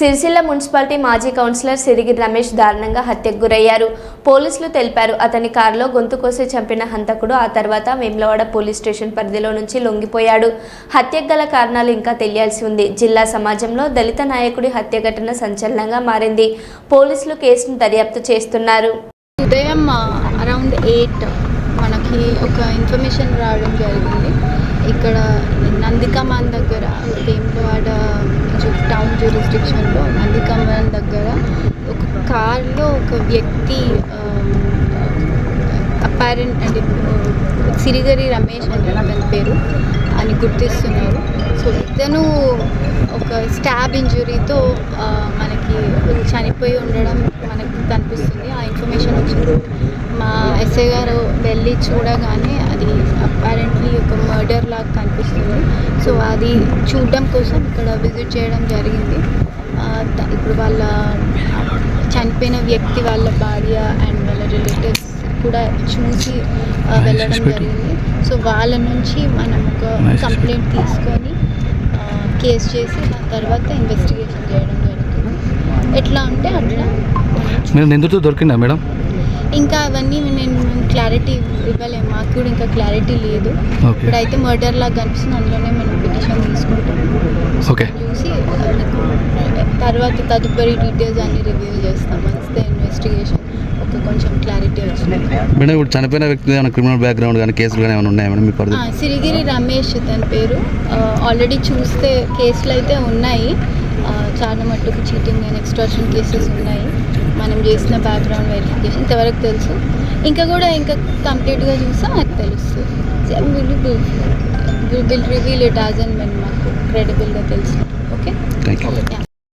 Sircilla municipality మాజీ councillor Sirigi Ramesh దారుణంగా హత్యకు గురయ్యారు. పోలీసులు తెలిపారు అతని కారులో గొంతు కోసి చంపిన హంతకుడు ఆ తర్వాత వేములవాడ పోలీస్ స్టేషన్ పరిధిలో నుంచి లొంగిపోయాడు. హత్యకు గల కారణాలు ఇంకా తెలియాల్సి ఉంది. జిల్లా సమాజంలో దళిత నాయకుడి హత్య ఘటన సంచలనంగా మారింది. పోలీసులు కేసును దర్యాప్తు చేస్తున్నారు. ఉదయం అరౌండ్ ఎయిట్ మనకి ఒక ఇన్ఫర్మేషన్ రావడం జరిగింది. ఇక్కడ నందికమాన్ దగ్గర జ్యూరిస్టిక్షన్లో నందికమ్మన్ దగ్గర ఒక కార్లో ఒక వ్యక్తి అపారెంట్ అంటే సిరిగరి రమేష్ అని అతని పేరు అని గుర్తిస్తున్నారు. సో ఇతను ఒక స్టాబ్ ఇంజురీతో మనకి చనిపోయి ఉండడం మనకు కనిపిస్తుంది. ఆ ఇన్ఫర్మేషన్ వచ్చింది. మా ఎస్ఐ గారు వెళ్ళి చూడగానే అపారెంట్లీ ఒక మర్డర్ లాగా కనిపిస్తుంది. సో అది చూడడం కోసం ఇక్కడ విజిట్ చేయడం జరిగింది. ఇప్పుడు వాళ్ళ చనిపోయిన వ్యక్తి వాళ్ళ భార్య అండ్ వాళ్ళ రిలేటివ్స్ కూడా చూసి వెళ్ళడం జరిగింది. సో వాళ్ళ నుంచి మనం ఒక కంప్లైంట్ తీసుకొని కేసు చేసి దాని తర్వాత ఇన్వెస్టిగేషన్ చేయడం జరుగుతుంది. ఎట్లా ఉంటే అట్లా మనం మీరు నిందితుడు దొరికిందా మేడం? ఇంకా అవన్నీ నేను క్లారిటీ ఇవ్వలేము. మాకు కూడా ఇంకా క్లారిటీ లేదు. ఓకే ఇప్పుడైతే మర్డర్ లాగా కనిపిస్తుంది. అందులోనే మనం పిటిషన్ తీసుకుంటాం ఓకే చూసి తర్వాత తదుపరి డీటెయిల్స్ అన్ని రివీల్ చేస్తాం వస్తే ఇన్వెస్టిగేషన్ ఒక కొంచెం క్లారిటీ వచ్చింది మేడం ఇప్పుడు చనిపోయిన వ్యక్తి ఏమైనా క్రిమినల్ బ్యాక్గ్రౌండ్ కానీ కేసులు కానీ ఏమైనా ఉన్నాయా మేడం మీ పరిధి సిరిగిరి రమేష్ తన పేరు. ఆల్రెడీ చూస్తే కేసులు అయితే ఉన్నాయి. చాలా మట్టుకు చీటింగ్ అండ్ ఎక్స్ట్రాషన్ కేసెస్ ఉన్నాయి. మనం చేసిన బ్యాక్గ్రౌండ్ వెరిఫికేషన్ ఇంతవరకు తెలుసు. ఇంకా కూడా ఇంకా కంప్లీట్గా చూస్తే మనకు తెలుస్తుంది. Will reveal it as and men మాకు క్రెడిబుల్గా తెలుసు ఓకే